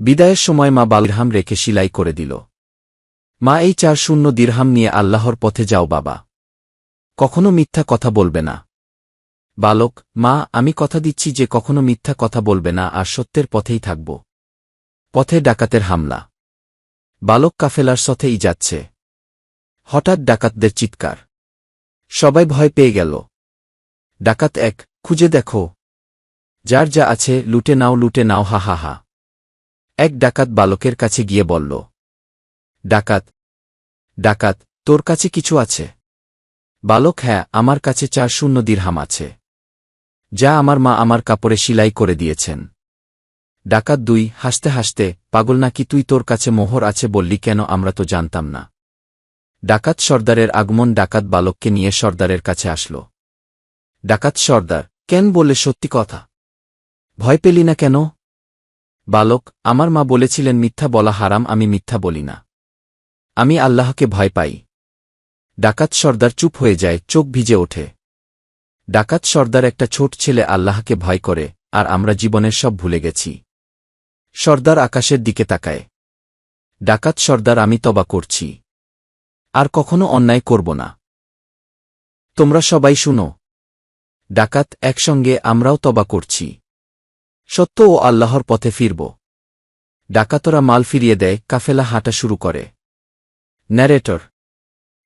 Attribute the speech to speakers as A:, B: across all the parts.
A: বিদায়ের সময় মা বালহাম রেখে সিলাই করে দিল। মা এই চার শূন্য দিরহাম নিয়ে আল্লাহর পথে যাও বাবা। কখনো মিথ্যা কথা বলবে না। বালক, মা, আমি কথা দিচ্ছি যে কখনো মিথ্যা কথা বলবে না আর সত্যের পথেই থাকব। পথে ডাকাতের হামলা। বালক কাফেলার সথেই যাচ্ছে। হঠাৎ ডাকাতদের চিৎকার। সবাই ভয় পেয়ে গেল। ডাকাত এক, খুঁজে দেখো। যার যা আছে, লুটে নাও লুটে নাও, হা হা হা। এক ডাকাত বালকের কাছে গিয়ে বলল, ডাকাত ডাকাত, তোর কাছে কিছু আছে? বালক হ্যাঁ আমার কাছে চার শূন্য দিরহাম আছে, যা আমার মা আমার কাপড়ে সিলাই করে দিয়েছেন। ডাকাত দুই, হাসতে হাসতে, পাগল নাকি তুই তোর কাছে মোহর আছে বললি কেন আমরা তো জানতাম না? ডাকাত সর্দারের আগমন ডাকাত বালককে নিয়ে সর্দারের কাছে আসল। ডাকাত সর্দার, কেন বললে সত্যি কথা? ভয় পেলি না কেন? বালক, আমার মা বলেছিলেন, মিথ্যা বলা হারাম, আমি মিথ্যা বলি না। আমি আল্লাহকে ভয় পাই। ডাকাত সর্দার চুপ হয়ে যায়, চোখ ভিজে ওঠে। ডাকাত সর্দার একটা ছোট ছেলে আল্লাহকে ভয় করে, আর আমরা জীবনের সব ভুলে গেছি। সর্দার আকাশের দিকে তাকায়। ডাকাত সর্দার, আমি তবা করছি। আর কখনো অন্যায় করব না। তোমরা সবাই শুনো। ডাকাত একসঙ্গে, আমরাও তবা করছি। সত্য ও আল্লাহর পথে ফিরব। ডাকাতরা মাল ফিরিয়ে দেয়, কাফেলা হাঁটা শুরু করে। ন্যারেটর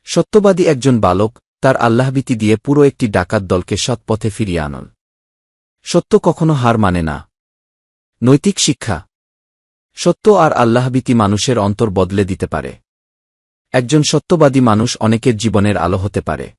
A: সত্যবাদী একজন বালক, তার আল্লাহবিতি দিয়ে পুরো একটি ডাকাত দলকে সৎপথে ফিরিয়ে আনল। সত্য কখনো হার মানে না। নৈতিক শিক্ষা। সত্য আর আল্লাহবিতি মানুষের অন্তর বদলে দিতে পারে। একজন সত্যবাদী মানুষ অনেকের জীবনের আলো হতে পারে।